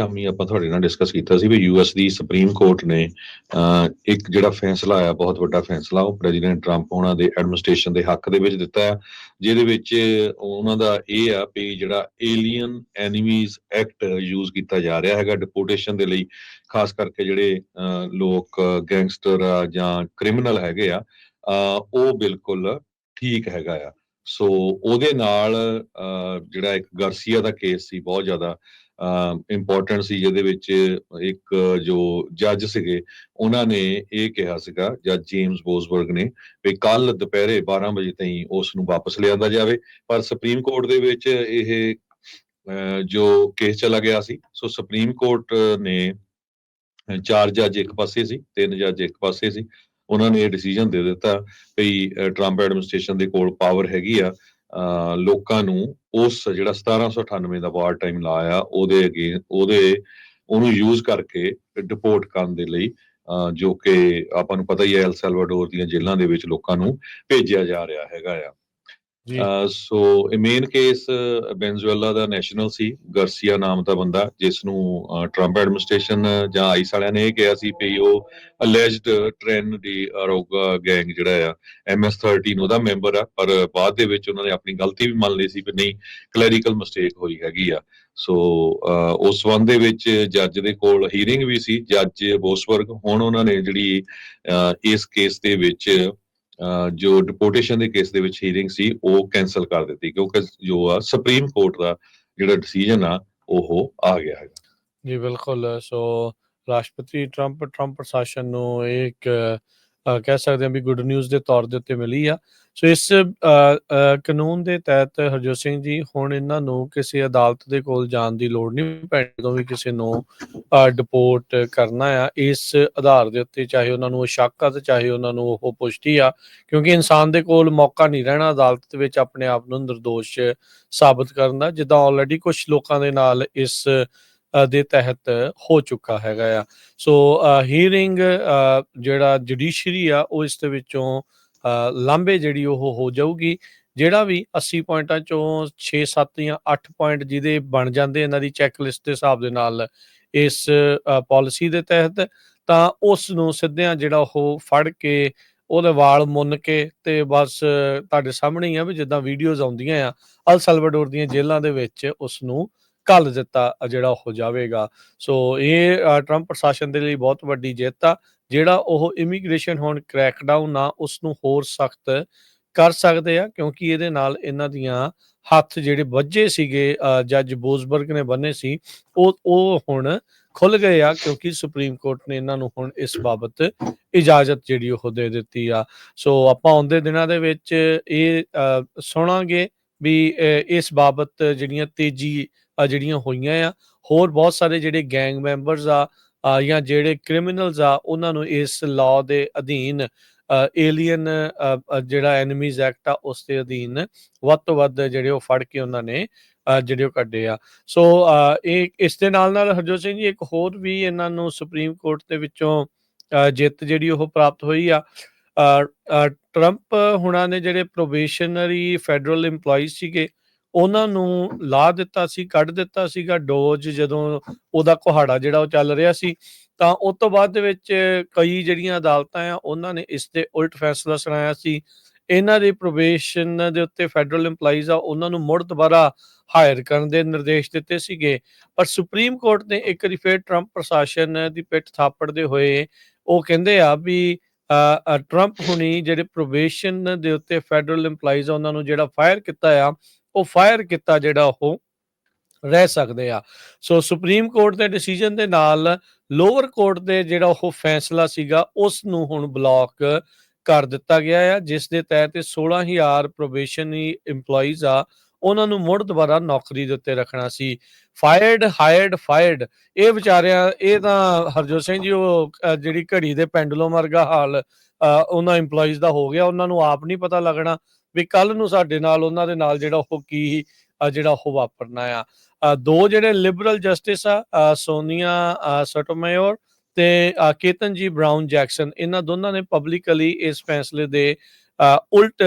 ਸ਼ਾਮੀ ਆਪਾਂ ਤੁਹਾਡੇ ਨਾਲ ਡਿਸਕਸ ਕੀਤਾ ਸੀ ਵੀ ਯੂਐਸ ਦੀ ਸੁਪਰੀਮ ਕੋਰਟ ਨੇ ਇੱਕ ਜਿਹੜਾ ਫੈਸਲਾ ਆਇਆ ਬਹੁਤ ਵੱਡਾ ਫੈਸਲਾ ਉਹ ਪ੍ਰੈਜ਼ੀਡੈਂਟ ਟਰੰਪ ਉਹਨਾਂ ਦੇ ਐਡਮਿਨਿਸਟ੍ਰੇਸ਼ਨ ਦੇ ਹੱਕ ਦੇ ਵਿੱਚ ਦਿੱਤਾ ਹੈ ਜਿਹਦੇ ਵਿੱਚ ਉਹਨਾਂ ਦਾ ਇਹ ਆ ਵੀ ਜਿਹੜਾ ਏਲੀਅਨ ਐਨੀਮੀਜ਼ ਐਕਟ ਯੂਜ਼ ਕੀਤਾ ਜਾ ਰਿਹਾ ਹੈਗਾ ਡਿਪੋਰਟੇਸ਼ਨ ਦੇ ਲਈ ਖਾਸ ਕਰਕੇ ਜਿਹੜੇ ਅਹ, ਲੋਕ ਗੈਂਗਸਟਰ ਜਾਂ ਕ੍ਰਿਮੀਨਲ ਹੈਗੇ ਆ ਉਹ ਬਿਲਕੁਲ ਠੀਕ ਹੈਗਾ ਆ। ਸੋ ਉਹਦੇ ਨਾਲ ਜਿਹੜਾ ਇੱਕ ਗਾਰਸੀਆ ਦਾ ਕੇਸ ਸੀ, ਬਹੁਤ ਜ਼ਿਆਦਾ ਇੰਪੋਰਟੈਂਟ ਸੀ, ਜਿਹਦੇ ਵਿੱਚ ਇੱਕ ਜੋ ਜੱਜ ਸੀਗੇ, ਉਹਨਾਂ ਨੇ ਇਹ ਕਿਹਾ ਸੀਗਾ ਜੱਜ ਜੇਮਸ ਬੋਸਬਰਗ ਨੇ ਵੀ ਕੱਲ ਦੁਪਹਿਰੇ 12 ਵਜੇ ਤਾਈਂ ਉਸ ਨੂੰ ਵਾਪਸ ਲਿਆਂਦਾ ਜਾਵੇ, ਪਰ ਸੁਪਰੀਮ ਕੋਰਟ ਦੇ ਵਿੱਚ ਇਹ ਜੋ ਕੇਸ ਚਲਾ ਗਿਆ ਸੀ, ਸੋ ਸੁਪਰੀਮ ਕੋਰਟ ਨੇ ਚਾਰ ਜੱਜ ਇੱਕ ਪਾਸੇ ਸੀ, ਤਿੰਨ ਜੱਜ ਇੱਕ ਪਾਸੇ ਸੀ ਉਹਨਾਂ ਨੇ ਇਹ ਡਿਸੀਜਨ ਦੇ ਦਿੱਤਾ ਵੀ ਟਰੰਪ ਐਡਮਿਨਿਸਟ੍ਰੇਸ਼ਨ ਦੇ ਕੋਲ ਪਾਵਰ ਹੈਗੀ ਆ ਲੋਕਾਂ ਨੂੰ ਉਸ ਜਿਹੜਾ 1798 ਦਾ ਵਾਰ ਟਾਈਮ ਲਾਇਆ ਉਹਦੇ ਅਗੇ ਉਹਦੇ ਉਹਨੂੰ ਯੂਜ਼ ਕਰਕੇ ਡਿਪੋਰਟ ਕਰਨ ਦੇ ਲਈ ਅਹ, ਜੋ ਕਿ ਆਪਾਂ ਨੂੰ ਪਤਾ ਹੀ ਹੈ ਐਲ ਸੈਲਵਾਡੋਰ ਦੀਆਂ ਜੇਲ੍ਹਾਂ ਦੇ ਵਿੱਚ ਲੋਕਾਂ ਨੂੰ ਭੇਜਿਆ ਜਾ ਰਿਹਾ ਹੈਗਾ ਆ। ਸੋ ਇਹ ਮੇਨ ਕੇਸ ਬੈਂਜ਼ੂਏਲਾ ਦਾ ਨੈਸ਼ਨਲ ਸੀ ਗਾਰਸੀਆ ਨਾਮ ਦਾ ਬੰਦਾ ਜਿਸ ਨੂੰ ਟਰੰਪ ਐਡਮਿਨਿਸਟ੍ਰੇਸ਼ਨ ਜਾਂ ਆਈਸ ਵਾਲਿਆਂ ਨੇ ਇਹ ਕਿਹਾ ਸੀ ਵੀ ਉਹ alleged Tren de Aragua gang ਜਿਹੜਾ ਆ ਐਮਐਸ 13 ਉਹਦਾ ਮੈਂਬਰ ਆ ਪਰ ਬਾਅਦ ਦੇ ਵਿੱਚ ਉਹਨਾਂ ਨੇ ਆਪਣੀ ਗਲਤੀ ਵੀ ਮੰਨ ਲਈ ਸੀ ਵੀ ਨਹੀਂ ਕਲੈਰੀਕਲ ਮਿਸਟੇਕ ਹੋਈ ਹੈਗੀ ਆ। ਸੋ ਉਸ ਸੰਬੰਧ ਦੇ ਵਿੱਚ ਜੱਜ ਦੇ ਕੋਲ ਹੀਅਰਿੰਗ ਵੀ ਸੀ ਜੱਜ ਬੋਸਵਰਗ ਹੁਣ ਉਹਨਾਂ ਨੇ ਜਿਹੜੀ ਅਹ, ਇਸ ਕੇਸ ਦੇ ਵਿੱਚ ਜੋ ਡਿਪੋਰਟੇਸ਼ਨ ਦੇ ਕੇਸ ਦੇ ਵਿੱਚ ਹੀਅਰਿੰਗ ਸੀ, ਉਹ ਕੈਨਸਲ ਕਰ ਦਿੱਤੀ, ਕਿਉਂਕਿ ਜੋ ਆ ਸੁਪਰੀਮ ਕੋਰਟ ਦਾ ਜਿਹੜਾ ਡਿਸੀਜਨ ਆ, ਉਹ ਆ ਗਿਆ ਹੈ ਜੀ, ਬਿਲਕੁਲ। ਸੋ ਰਾਸ਼ਟਰਪਤੀ ਟਰੰਪ ਟਰੰਪ ਪ੍ਰਸ਼ਾਸਨ ਨੂੰ ਇਹ ਇੱਕ ਕਹਿ ਸਕਦੇ ਹਾਂ ਵੀ ਗੁੱਡ ਨਿਊਜ਼ ਦੇ ਤੌਰ ਦੇ ਉੱਤੇ ਮਿਲੀ ਆ। ਸੋ ਇਸ ਕਾਨੂੰਨ ਦੇ ਤਹਿਤ ਹਰਜੋਤ ਸਿੰਘ ਜੀ, ਹੁਣ ਇਹਨਾਂ ਨੂੰ ਕਿਸੇ ਅਦਾਲਤ ਦੇ ਕੋਲ ਜਾਣ ਦੀ ਲੋੜ ਨਹੀਂ ਪੈਣੀ, ਜਦੋਂ ਵੀ ਕਿਸੇ ਨੂੰ ਡਿਪੋਰਟ ਕਰਨਾ ਆ, ਇਸ ਆਧਾਰ ਦੇ ਉੱਤੇ ਚਾਹੇ ਉਹਨਾਂ ਨੂੰ ਸ਼ੱਕ ਆ ਤੇ ਚਾਹੇ ਉਹਨਾਂ ਨੂੰ ਉਹ ਪੁਸ਼ਟੀ ਆ, ਕਿਉਂਕਿ ਇਨਸਾਨ ਦੇ ਕੋਲ ਮੌਕਾ ਨਹੀਂ ਰਹਿਣਾ ਅਦਾਲਤ ਦੇ ਵਿੱਚ ਆਪਣੇ ਆਪ ਨੂੰ ਨਿਰਦੋਸ਼ ਸਾਬਤ ਕਰਨ ਦਾ, ਜਿੱਦਾਂ ਆਲਰੇਡੀ ਕੁਝ ਲੋਕਾਂ ਦੇ ਨਾਲ ਇਸ ਦੇ ਤਹਿਤ ਹੋ ਚੁੱਕਾ ਹੈਗਾ ਆ। ਸੋ ਹੀਅਰਿੰਗ ਜਿਹੜਾ ਜੁਡੀਸ਼ਰੀ ਆ ਉਹ ਇਸ ਦੇ ਵਿੱਚੋਂ ਅ, ਲਾਂਭੇ ਜਿਹੜੀ ਉਹ ਹੋ ਜਾਊਗੀ। ਜਿਹੜਾ ਵੀ 80 ਪੁਆਇੰਟਾਂ ਚੋਂ 6 7 ਜਾਂ 8 ਪੁਆਇੰਟ ਜਿਹਦੇ ਬਣ ਜਾਂਦੇ ਇਹਨਾਂ ਦੀ ਚੈੱਕ ਲਿਸਟ ਦੇ ਹਿਸਾਬ ਦੇ ਨਾਲ ਇਸ ਪਾਲਿਸੀ ਦੇ ਤਹਿਤ ਤਾਂ ਉਸ ਨੂੰ ਸਿੱਧਿਆਂ ਜਿਹੜਾ ਉਹ ਫੜ ਕੇ ਉਹਦੇ ਵਾਲ ਮੁੰਨ ਕੇ ਤੇ ਬਸ ਤੁਹਾਡੇ ਸਾਹਮਣੇ ਹੀ ਆ ਵੀ ਜਿੱਦਾਂ ਵੀਡੀਓਜ਼ ਆਉਂਦੀਆਂ ਆ ਅਲ ਸਲਵਾਡੋਰ ਦੀਆਂ ਜੇਲ੍ਹਾਂ ਦੇ ਵਿੱਚ ਉਸ ਨੂੰ ਕੱਲ ਦਿੱਤਾ ਜਿਹੜਾ ਹੋ ਜਾਵੇਗਾ। ਸੋ ਇਹ ਟਰੰਪ ਪ੍ਰਸ਼ਾਸਨ ਦੇ ਲਈ ਬਹੁਤ ਵੱਡੀ ਜਿੱਤ ਆ। ਜਿਹੜਾ ਉਹ ਇਮੀਗ੍ਰੇਸ਼ਨ ਹੁਣ ਕ੍ਰੈਕਡਾਊਨ ਆ ਉਸ ਨੂੰ ਹੋਰ ਸਖਤ ਕਰ ਸਕਦੇ ਆ, ਕਿਉਂਕਿ ਇਹਦੇ ਨਾਲ ਇਹਨਾਂ ਦੀਆਂ ਹੱਥ ਜਿਹੜੇ ਵੱਜੇ ਸੀਗੇ ਜੱਜ ਬੋਸਬਰਗ ਨੇ ਬੰਨੇ ਸੀ, ਉਹ ਉਹ ਹੁਣ ਖੁੱਲ ਗਏ ਆ, ਕਿਉਂਕਿ ਸੁਪਰੀਮ ਕੋਰਟ ਨੇ ਇਹਨਾਂ ਨੂੰ ਹੁਣ ਇਸ ਬਾਬਤ ਇਜਾਜ਼ਤ ਜਿਹੜੀ ਉਹ ਦੇ ਦਿੱਤੀ ਆ। ਸੋ ਆਪਾਂ ਆਉਂਦੇ ਦਿਨਾਂ ਦੇ ਵਿੱਚ ਇਹ ਸੁਣਾਂਗੇ ਵੀ ਇਸ ਬਾਬਤ ਜਿਹੜੀਆਂ ਤੇਜ਼ੀ ਜਿਹੜੀਆਂ ਹੋਈਆਂ ਆ। ਹੋਰ ਬਹੁਤ ਸਾਰੇ ਜਿਹੜੇ ਗੈਂਗ ਮੈਂਬਰਸ ਆ ਜਾਂ ਜਿਹੜੇ ਕ੍ਰਿਮੀਨਲਸ ਆ, ਉਹਨਾਂ ਨੂੰ ਇਸ ਲਾਅ ਦੇ ਅਧੀਨ ਏਲੀਅਨ ਜਿਹੜਾ ਐਨੀਮੀਜ਼ ਐਕਟ ਆ, ਉਸ ਦੇ ਅਧੀਨ ਵੱਧ ਤੋਂ ਵੱਧ ਜਿਹੜੇ ਉਹ ਫੜ ਕੇ ਉਹਨਾਂ ਨੇ ਜਿਹੜੇ ਉਹ ਕੱਢੇ ਆ। ਸੋ ਇਹ ਇਸ ਦੇ ਨਾਲ ਨਾਲ ਹਰਜੋਤ ਸਿੰਘ ਜੀ, ਇੱਕ ਹੋਰ ਵੀ ਇਹਨਾਂ ਨੂੰ ਸੁਪਰੀਮ ਕੋਰਟ ਦੇ ਵਿੱਚੋਂ ਜਿੱਤ ਜਿਹੜੀ ਉਹ ਪ੍ਰਾਪਤ ਹੋਈ ਆ ਟਰੰਪ ਹੁਣਾਂ ਨੇ ਜਿਹੜੇ ਪ੍ਰੋਬੇਸ਼ਨਰੀ ਫੈਡਰਲ EMPLOYEES ਸੀਗੇ ਉਹਨਾਂ ਨੂੰ ਲਾ ਦਿੱਤਾ ਸੀ, ਕੱਢ ਦਿੱਤਾ ਸੀਗਾ ਡੋਜ ਜਦੋਂ ਉਹਦਾ ਕੁਹਾੜਾ ਜਿਹੜਾ ਉਹ ਚੱਲ ਰਿਹਾ ਸੀ, ਤਾਂ ਉਸ ਤੋਂ ਬਾਅਦ ਦੇ ਵਿੱਚ ਕਈ ਜਿਹੜੀਆਂ ਅਦਾਲਤਾਂ ਆ, ਉਹਨਾਂ ਨੇ ਇਸ ਦੇ ਉਲਟ ਫੈਸਲਾ ਸੁਣਾਇਆ ਸੀ। ਇਹਨਾਂ ਦੇ ਪ੍ਰੋਬੇਸ਼ਨ ਦੇ ਉੱਤੇ ਫੈਡਰਲ EMPLOYEES ਆ, ਉਹਨਾਂ ਨੂੰ ਮੁੜ ਦੁਬਾਰਾ ਹਾਇਰ ਕਰਨ ਦੇ ਨਿਰਦੇਸ਼ ਦਿੱਤੇ ਸੀਗੇ। ਪਰ ਸੁਪਰੀਮ ਕੋਰਟ ਨੇ ਇੱਕ ਵਾਰੀ ਫਿਰ ਟਰੰਪ ਪ੍ਰਸ਼ਾਸਨ ਦੀ ਪਿੱਠ ਥਾਪੜਦੇ ਹੋਏ ਉਹ ਕਹਿੰਦੇ ਆ ਵੀ ਟਰੰਪ ਹੁਣੀ ਜਿਹੜੇ ਪ੍ਰੋਬੇਸ਼ਨ ਦੇ ਉੱਤੇ ਫੈਡਰਲ EMPLOYEES ਆ, ਉਹਨਾਂ ਨੂੰ ਜਿਹੜਾ ਫਾਇਰ ਕੀਤਾ ਆ ਉਹ ਫਾਇਰ ਕੀਤਾ ਜਿਹੜਾ ਉਹ ਰਹਿ ਸਕਦੇ ਆ। ਸੋ ਸੁਪਰੀਮ ਕੋਰਟ ਦੇ ਡਿਸੀਜਨ ਦੇ ਨਾਲ ਲੋਅਰ ਕੋਰਟ ਦੇ ਜਿਹੜਾ ਉਹ ਫੈਸਲਾ ਸੀਗਾ ਉਸ ਨੂੰ ਹੁਣ ਬਲੌਕ ਕਰ ਦਿੱਤਾ ਗਿਆ ਆ ਜਿਸ ਦੇ ਤਹਿਤ 16000 ਪ੍ਰੋਬੇਸ਼ਨਰੀ EMPLOYEES ਆ ਉਹਨਾਂ ਨੂੰ ਮੁੜ ਦੁਬਾਰਾ ਨੌਕਰੀ ਦੇ ਉੱਤੇ ਰੱਖਣਾ ਸੀ। ਫਾਇਰਡ ਹਾਇਰਡ ਫਾਇਰਡ ਇਹ ਵਿਚਾਰਿਆਂ ਇਹ ਤਾਂ ਹਰਜੋਤ ਸਿੰਘ ਜੀ ਉਹ ਜਿਹੜੀ ਘੜੀ ਦੇ ਪੈਂਡੂਲਮ ਵਰਗਾ ਹਾਲ ਅ, ਉਹਨਾਂ EMPLOYEES ਦਾ ਹੋ ਗਿਆ। ਉਹਨਾਂ ਨੂੰ ਆਪ ਨਹੀਂ ਪਤਾ ਲੱਗਣਾ ਵੀ ਕੱਲ ਨੂੰ ਸਾਡੇ ਨਾਲ ਉਹਨਾਂ ਦੇ ਨਾਲ ਜਿਹੜਾ ਉਹ ਕੀ ਅ, ਜਿਹੜਾ ਉਹ ਵਾਪਰਨਾ ਆ। ਦੋ ਜਿਹੜੇ ਲਿਬਰਲ ਜਸਟਿਸ ਆ ਸੋਨੀਆ ਅ, ਤੇ ਕੇਤਨ ਜੀ ਬ੍ਰਾਊਨ ਜੈਕਸਨ ਇਹਨਾਂ ਦੋਨਾਂ ਨੇ ਪਬਲਿਕਲੀ ਇਸ ਫੈਸਲੇ ਦੇ ਅ, ਉਲਟ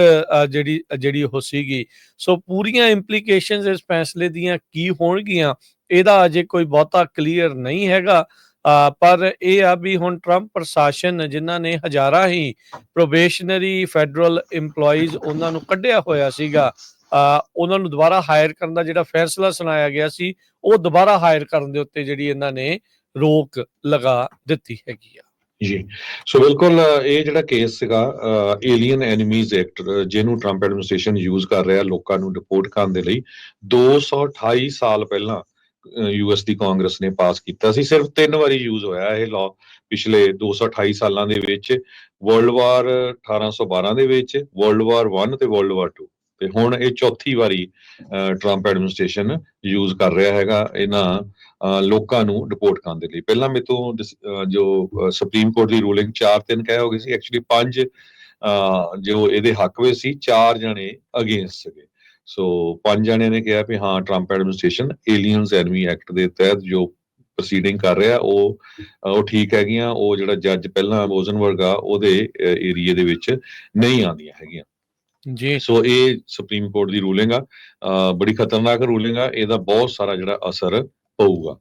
ਜਿਹੜੀ ਜਿਹੜੀ ਉਹ ਸੀਗੀ। ਸੋ ਪੂਰੀਆਂ ਇੰਪਲੀਕੇਸ਼ਨਸ ਇਸ ਫੈਸਲੇ ਦੀਆਂ ਕੀ ਹੋਣਗੀਆਂ ਇਹਦਾ ਅਜੇ ਕੋਈ ਬਹੁਤਾ ਕਲੀਅਰ ਨਹੀਂ ਹੈਗਾ। ਪਰ ਇਹ ਆ ਵੀ ਹੁਣ ਟਰੰਪ ਪ੍ਰਸ਼ਾਸਨ ਜਿਨ੍ਹਾਂ ਨੇ ਹਜ਼ਾਰਾਂ ਹੀ ਪ੍ਰੋਬੇਸ਼ਨਰੀ ਫੈਡਰਲ EMPLOYEES ਉਹਨਾਂ ਨੂੰ ਕੱਢਿਆ ਹੋਇਆ ਸੀਗਾ ਉਹਨਾਂ ਨੂੰ ਦੁਬਾਰਾ ਹਾਇਰ ਕਰਨ ਦਾ ਜਿਹੜਾ ਫੈਸਲਾ ਸੁਣਾਇਆ ਗਿਆ ਸੀ, ਉਹ ਦੁਬਾਰਾ ਹਾਇਰ ਕਰਨ ਦੇ ਉੱਤੇ ਜਿਹੜੀ ਇਹਨਾਂ ਨੇ ਰੋਕ ਲਗਾ ਦਿੱਤੀ ਹੈਗੀ ਆ। ਜੀ, ਸੋ ਬਿਲਕੁਲ ਇਹ ਜਿਹੜਾ ਕੇਸ ਸੀਗਾ ਏਲੀਅਨ ਐਨੀਮੀਜ਼ ਐਕਟ ਜਿਹਨੂੰ ਟਰੰਪ ਐਡਮਿਨਿਸਟ੍ਰੇਸ਼ਨ ਯੂਜ਼ ਕਰ ਰਿਹਾ ਲੋਕਾਂ ਨੂੰ ਡਿਪੋਰਟ ਕਰਨ ਦੇ ਲਈ 228 ਸਾਲ ਪਹਿਲਾਂ ਯੂਐਸ ਦੀ ਕਾਂਗਰਸ ਨੇ ਪਾਸ ਕੀਤਾ ਸੀ। ਸਿਰਫ ਤਿੰਨ ਵਾਰੀ ਯੂਜ਼ ਹੋਇਆ ਇਹ ਲਾਅ ਪਿਛਲੇ 228 ਸਾਲਾਂ ਦੇ ਵਿੱਚ। ਵਰਲਡ ਵਾਰ 1812 ਦੇ ਵਿੱਚ ਵਰਲਡ ਵਾਰ 1 ਤੇ ਵਰਲਡ ਵਾਰ 2 ਤੇ ਹੁਣ ਇਹ ਚੌਥੀ ਵਾਰੀ ਟਰੰਪ ਐਡਮਿਨਿਸਟ੍ਰੇਸ਼ਨ ਯੂਜ਼ ਕਰ ਰਿਹਾ ਹੈਗਾ ਇਹਨਾਂ ਲੋਕਾਂ ਨੂੰ ਡਿਪੋਰਟ ਕਰਨ ਦੇ ਲਈ। ਪਹਿਲਾਂ ਮੇਰੇ ਤੋਂ ਜੋ ਸੁਪਰੀਮ ਕੋਰਟ ਦੀ ਰੂਲਿੰਗ 4 3 ਕਹਿ ਹੋ ਗਈ ਸੀ। ਐਕਚੁਅਲੀ 5 ਜੋ ਇਹਦੇ ਹੱਕ ਵਿੱਚ ਸੀ 4 ਜਣੇ ਅਗੇਂਸਟ ਸੀਗੇ। ਸੋ ਪੰਜ ਜਣਿਆਂ ਨੇ ਕਿਹਾ ਵੀ ਹਾਂ Trump administration aliens enemy act ਦੇ ਤਹਿਤ ਜੋ ਪ੍ਰੋਸੀਡਿੰਗ ਕਰ ਰਿਹਾ ਉਹ ਉਹ ਠੀਕ ਹੈਗੀਆਂ ਉਹ ਜਿਹੜਾ ਜੱਜ ਪਹਿਲਾਂ ਰੋਜ਼ਨਬਰਗ ਆ ਉਹਦੇ ਏਰੀਏ ਦੇ ਵਿੱਚ ਨਹੀਂ ਆਉਂਦੀਆਂ ਹੈਗੀਆਂ। ਜੀ। ਸੋ ਇਹ ਸੁਪਰੀਮ ਕੋਰਟ ਦੀ ਰੂਲਿੰਗ ਆ। ਬੜੀ ਖਤਰਨਾਕ ਰੂਲਿੰਗ ਆ। ਇਹਦਾ ਬਹੁਤ ਸਾਰਾ ਜਿਹੜਾ ਅਸਰ ਪਊਗਾ।